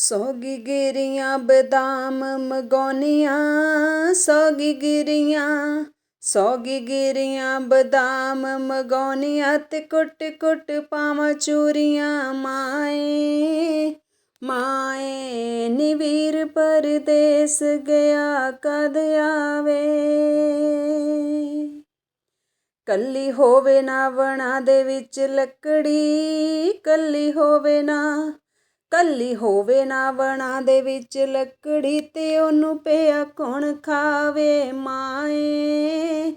ਸੌਗੀ ਗਿਰੀਆਂ ਬਦਾਮ ਮਗਾਉਣੀਆਂ, ਸੌਗੀ ਗਿਰੀਆਂ ਸੌਗੀ ਗਿਰੀਆਂ ਬਦਾਮ ਮਗਾਉਣੀਆਂ ਤੇ ਕੁੱਟ ਕੁੱਟ ਪਾਵਾਂ ਚੂਰੀਆਂ। ਮਾਏ ਮਾਏ ਨੀ ਵੀਰ ਪਰਦੇਸ ਗਿਆ ਕਦ ਆਵੇ। ਕੱਲੀ ਹੋਵੇ ਨਾ ਵਣਾ ਦੇ ਵਿੱਚ ਲੱਕੜੀ, ਕੱਲੀ ਹੋਵੇ ਨਾ ਕੱਲੀ ਹੋਵੇ ਨਾ ਵਣਾ ਦੇ ਵਿੱਚ ਲੱਕੜੀ ਤੇ ਉਹਨੂੰ ਪਿਆ ਕੌਣ ਖਾਵੇ? ਮਾਏ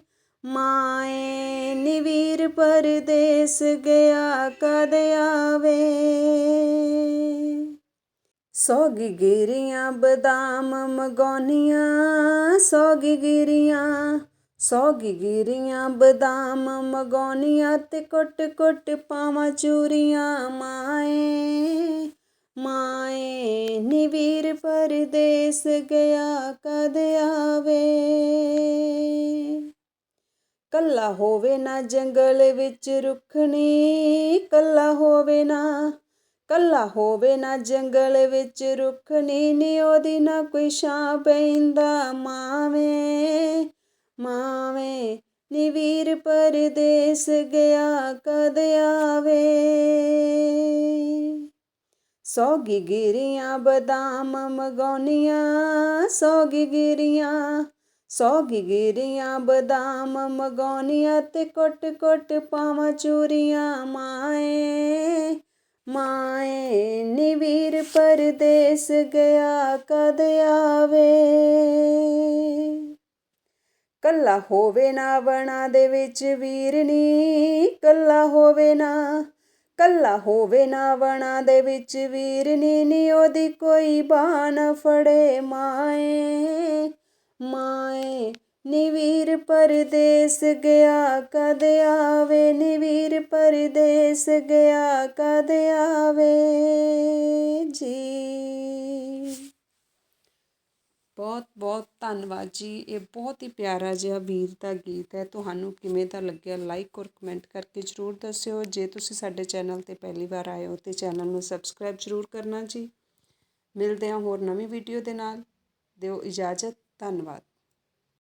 ਮਾਏ ਨੀ ਵੀਰ ਪਰਦੇਸ ਗਿਆ ਕਦ ਆਵੇ? ਸੌਗੀ ਗਿਰੀਆਂ ਬਦਾਮ ਮਗਾਉਣੀਆਂ, ਸੌਗੀ ਗਿਰੀਆਂ ਸੌਗੀ ਗਿਰੀਆਂ ਬਦਾਮ ਮਗਾਉਣੀਆਂ ਤੇ ਕੁੱਟ ਕੁੱਟ ਪਾਵਾਂ ਚੂਰੀਆਂ। ਮਾਏ ਮਾਏ ਪਰਦੇਸ ਗਿਆ ਕਦ ਆਵੇ? ਕੱਲਾ ਹੋਵੇ ਨਾ ਜੰਗਲ ਵਿੱਚ ਰੁੱਖਣੀ, ਕੱਲਾ ਹੋਵੇ ਨਾ, ਕੱਲਾ ਹੋਵੇ ਨਾ ਜੰਗਲ ਵਿੱਚ ਰੁੱਖਣੀ, ਨੀ ਉਹਦੀ ਨਾ ਕੋਈ ਛਾਂ ਪੈਂਦਾ ਮਾਵੇਂ, ਮਾਵੇ, ਨੀ ਵੀਰ ਪਰਦੇਸ ਗਿਆ ਕਦ ਆਵੇ? ਸੌਗੀ ਗਿਰੀਆਂ ਬਦਾਮ ਮਗਾਉਣੀਆਂ ਸੌਗੀ ਗਿਰੀਆਂ ਸੌਗੀ ਗਿਰੀਆਂ ਬਦਾਮ ਮਗਾਉਣੀਆਂ ਤੇ ਕੁੱਟ ਕੁੱਟ ਪਾਵਾਂ ਚੂਰੀਆਂ। ਮਾਏ ਮਾਏ ਨੀ ਵੀਰ ਪਰਦੇਸ ਗਿਆ ਕਦ ਆਵੇ? ਕੱਲਾ ਹੋਵੇ ਨਾ ਬਣਾ ਦੇ ਵਿੱਚ ਵੀਰਨੀ, ਕੱਲਾ ਹੋਵੇ ਨਾ ਕੱਲਾ ਹੋਵੇ ਨਾ ਵਣਾ ਦੇ ਵਿੱਚ ਵੀਰਨੀ ਨੀ ਉਹਦੀ ਕੋਈ ਬਾਣ ਫੜੇ ਮਾਏ। ਮਾਏ, ਨੀਵੀਰ ਪਰਦੇਸ ਗਿਆ, ਕਦ ਆਵੇ? ਨੀਵੀਰ ਪਰਦੇਸ ਗਿਆ, ਕਦ ਆਵੇ ਜੀ? ਬਹੁਤ ਬਹੁਤ ਧੰਨਵਾਦ ਜੀ। ਇਹ ਬਹੁਤ ਹੀ ਪਿਆਰਾ ਜਿਹਾ ਵੀਰ ਦਾ ਗੀਤ ਹੈ। ਤੁਹਾਨੂੰ ਕਿਵੇਂ ਦਾ ਲੱਗਿਆ ਲਾਈਕ ਔਰ ਕਮੈਂਟ ਕਰਕੇ ਜਰੂਰ ਦੱਸਿਓ। ਜੇ ਤੁਸੀਂ ਸਾਡੇ ਚੈਨਲ ਤੇ ਪਹਿਲੀ ਵਾਰ ਆਏ ਹੋ ਤੇ ਚੈਨਲ ਨੂੰ ਸਬਸਕ੍ਰਾਈਬ ਜਰੂਰ ਕਰਨਾ ਜੀ। ਮਿਲਦੇ ਹਾਂ ਹੋਰ ਨਵੀਂ ਵੀਡੀਓ ਦੇ ਨਾਲ। ਦਿਓ ਇਜਾਜ਼ਤ। ਧੰਨਵਾਦ।